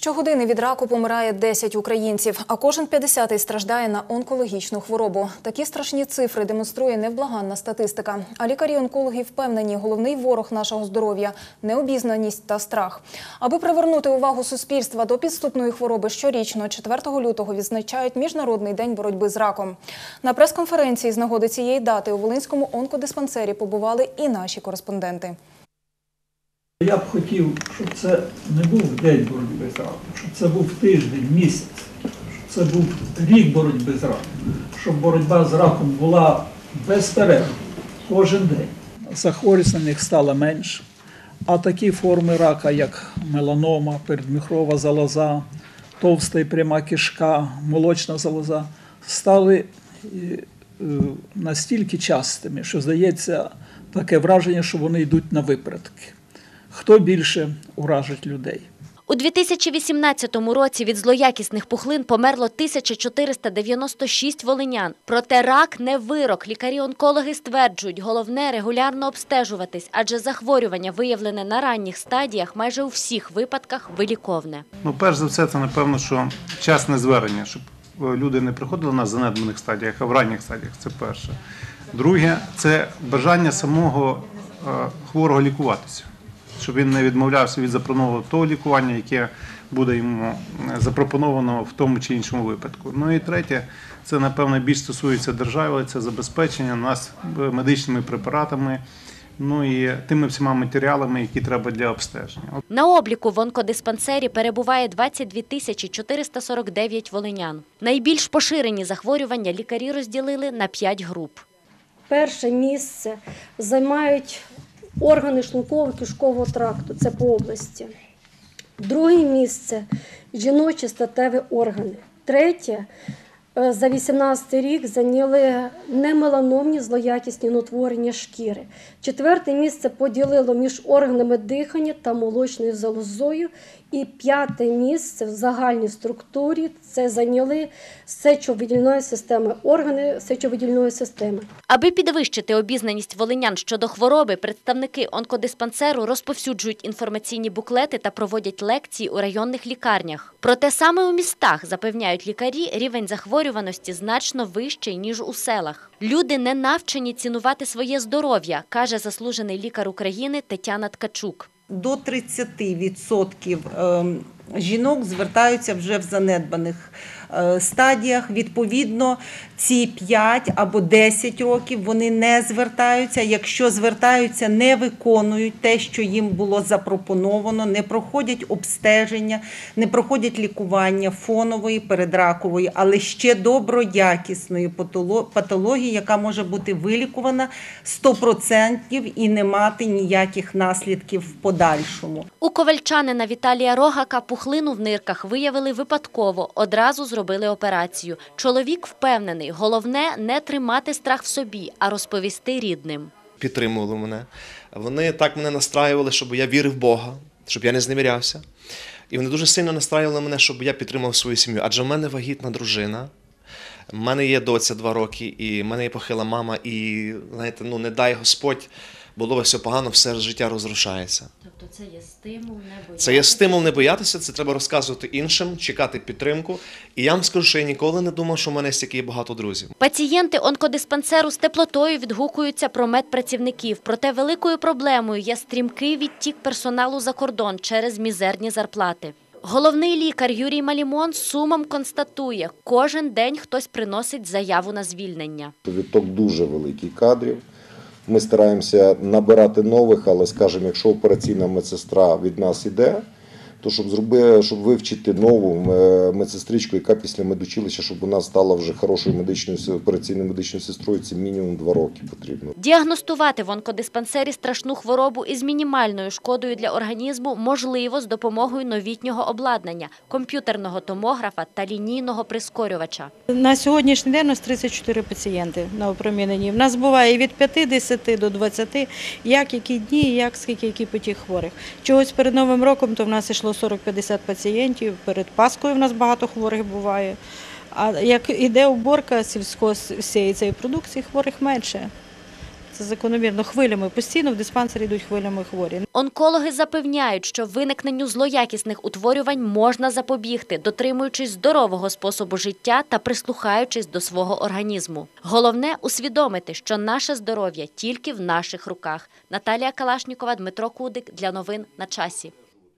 Щогодини від раку помирає 10 українців, а кожен 50-й страждає на онкологічну хворобу. Такі страшні цифри демонструє невблаганна статистика. А лікарі-онкологи впевнені, головний ворог нашого здоров'я необізнаність та страх. Аби привернути увагу суспільства до підступної хвороби, щорічно 4 лютого відзначають Міжнародний день боротьби з раком. На прес-конференції з нагоди цієї дати у Волинському онкодиспансері побували і наші кореспонденти. Я б хотів, щоб це не був день боротьби з раком, щоб це був тиждень, місяць, щоб це був рік боротьби з раком, щоб боротьба з раком була без перерв кожен день. Захворюваних стало менше, а такі форми рака, як меланома, передміхрова залоза, товста і пряма кишка, молочна залоза, стали е, настільки частими, що здається таке враження, що вони йдуть на випередки. Хто більше уражить людей? У 2018 році від злоякісних пухлин померло 1496 волинян. Проте рак не вирок. Лікарі-онкологи стверджують, головне регулярно обстежуватись, адже захворювання, виявлене на ранніх стадіях, майже у всіх випадках виліковне. Ну, перш за все, це напевно, що часне звернення, щоб е, люди не приходили на занедбаних стадіях, а в ранніх стадіях. Це перше. Друге, це бажання самого е, хворого лікуватися, щоб він не відмовлявся від запропонованого того лікування, яке буде йому е, запропоновано в тому чи іншому випадку. Ну і третє, це напевно більш стосується держави, це забезпечення нас е, медичними препаратами. Ну і тими всіма матеріалами, які треба для обстеження. На обліку в онкодиспансері перебуває 22 тисячі 449 волинян. Найбільш поширені захворювання лікарі розділили на 5 груп. Перше місце займають органи шлунково-кишкового тракту, це по області. Друге місце жіночі статеві органи. Третє е, за 18 рік зайняли немеланомні злоякісні нотворення шкіри. Четверте місце поділило між органами дихання та молочною залозою. І п'яте місце в загальній структурі це зайняли сечовидільної системи, органи сечовидільної системи. Аби підвищити обізнаність волинян щодо хвороби, представники онкодиспансеру розповсюджують інформаційні буклети та проводять лекції у районних лікарнях. Проте саме у містах, запевняють лікарі, рівень захворюваності значно вищий, ніж у селах. Люди не навчені цінувати своє здоров'я, каже заслужений лікар України Тетяна Ткачук. До 30% ем, жінок звертаються вже в занедбаних стадіях. Відповідно, ці 5 або 10 років вони не звертаються. Якщо звертаються, не виконують те, що їм було запропоновано, не проходять обстеження, не проходять лікування фонової, передракової, але ще доброякісної патоло- патології, яка може бути вилікувана 100% і не мати ніяких наслідків в подальшому. У ковальчанина Віталія Рогака пухлину в нирках виявили випадково, одразу зробили операцію. Чоловік впевнений, головне не тримати страх в собі, а розповісти рідним. підтримували мене. Вони так мене настраювали, щоб я вірив в Бога, щоб я не зневірявся. І вони дуже сильно настраювали мене, щоб я підтримав свою сім'ю. Адже в мене вагітна дружина. в мене є доця два роки, і в мене є похила мама, і знаєте, ну не дай Господь, було все погано, все життя розрушається. Тобто це є стимул, не Це є стимул не боятися, це треба розказувати іншим, чекати підтримку. І я вам скажу, що я ніколи не думав, що в мене стільки багато друзів. Пацієнти онкодиспансеру з теплотою відгукуються про медпрацівників. Проте великою проблемою є стрімкий відтік персоналу за кордон через мізерні зарплати. Головний лікар Юрій Малімон сумом констатує, кожен день хтось приносить заяву на звільнення. Відток дуже великий кадрів. Ми стараємося набирати нових, але скажімо, якщо операційна медсестра від нас іде, то щоб зробити, щоб вивчити нову е, медсестричку, яка після медучилища, щоб вона стала вже хорошою медичною операційною медичною сестрою, це мінімум два роки потрібно. Діагностувати в онкодиспансері страшну хворобу із мінімальною шкодою для організму можливо з допомогою новітнього обладнання, комп'ютерного томографа та лінійного прискорювача. На сьогоднішній день у нас 34 пацієнти на опроміненні. В нас буває від 50 до 20, як які дні, як скільки який потік хворих. Чогось перед Новим роком то в нас йшло 40-50 пацієнтів, перед Паскою в нас багато хворих буває. А як іде уборка сільського цієї продукції, хворих менше. Це закономірно хвилями. Постійно в диспансері йдуть хвилями хворі. Онкологи запевняють, що виникненню злоякісних утворювань можна запобігти, дотримуючись здорового способу життя та прислухаючись до свого організму. Головне усвідомити, що наше здоров'я тільки в наших руках. Наталія Калашнікова, Дмитро Кудик для новин на часі.